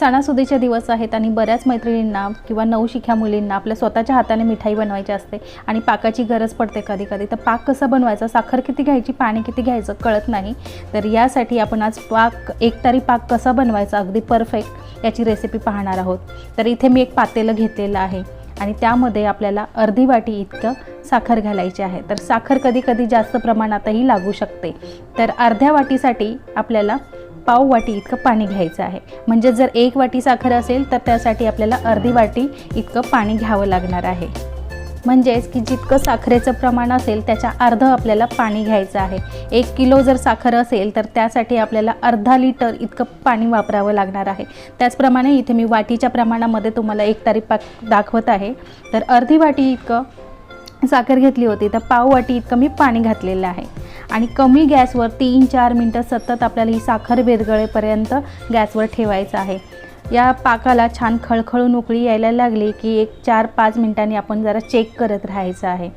सणासुदीचे दिवस आहेत आणि बऱ्याच मैत्रिणींना किंवा नवशिख्या मुलींना आपल्या स्वतःच्या हाताने मिठाई बनवायची असते आणि पाकाची गरज पडते कधी कधी तर पाक कसा बनवायचा? साखर किती घ्यायची? पाणी किती घ्यायचं? कळत नाही. तर यासाठी आपण आज पाक एकतारी पाक कसा बनवायचा? अगदी परफेक्ट याची रेसिपी पाहणार आहोत. तर इथे मी एक पातेलं घेतलेलं आहे. आणि त्यामध्ये आपल्याला अर्धी वाटी इतकं साखर घालायची आहे. तर साखर कधी कधी जास्त प्रमाणातही लागू शकते. तर अर्ध्या वाटीसाठी आपल्याला पाव वाटी इतकं पाणी घ्यायचं आहे. म्हणजे जर एक वाटी साखर असेल तर त्यासाठी आपल्याला अर्धी वाटी इतकं पाणी घ्यावं लागणार आहे. म्हणजेच की जितकं साखरेचं प्रमाण असेल त्याच्या अर्ध आपल्याला पाणी घ्यायचं आहे. एक किलो जर साखर असेल तर त्यासाठी आपल्याला अर्धा लिटर इतकं पाणी वापरावं लागणार आहे. त्याचप्रमाणे इथे मी वाटीच्या प्रमाणामध्ये तुम्हाला एक तारी पाक दाखवत आहे. तर अर्धी वाटी इतकं साखर घेतली होती तर पाव वाटी इतकं मी पाणी घातलेलं आहे. आणि कमी गॅसवर तीन चार मिनटं सतत आपल्याला ही साखर विरगळेपर्यंत गॅसवर ठेवायचं आहे. या पाकाला छान खळखळून उकळी यायला लागली की एक चार पाच मिनिटांनी आपण जरा चेक करत राहायचं आहे.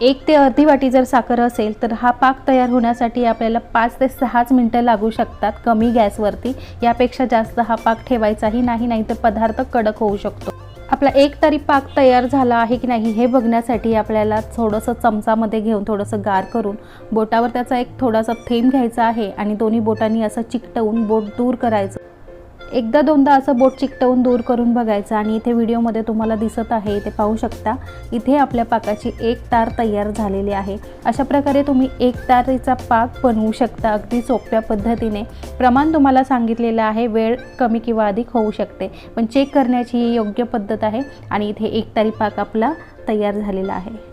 एक ते अर्धी वाटी जर साखर असेल तर हा पाक तयार होण्यासाठी आपल्याला पाच ते सहाच मिनटं लागू शकतात कमी गॅसवरती. यापेक्षा जास्त हा पाक ठेवायचाही नाही नाही तर पदार्थ कडक होऊ शकतो. आपला एक तरी पाक तयार झाला आहे की नाही हे बघण्यासाठी आपल्याला थोडंसं चमचामध्ये घेऊन थोडंसं गार करून बोटावर त्याचा एक थोडासा थेंब घ्यायचा आहे आणि दोन्ही बोटांनी असं चिकटवून बोट दूर करायचं. एकदा दोनदा असं बोट चिकटवून दूर करून बघायचं आणि इथे व्हिडिओमध्ये तुम्हाला दिसत आहे इथे पाहू शकता. इथे आपल्या पाकाची एक तार तयार झालेली आहे. अशा प्रकारे तुम्ही एक तारीचा पाक बनवू शकता अगदी सोप्या पद्धतीने. प्रमाण तुम्हाला सांगितलेलं आहे वेळ कमी किंवा अधिक होऊ शकते. पण चेक करण्याची ही योग्य पद्धत आहे आणि इथे एक तारी पाक आपला तयार झालेला आहे.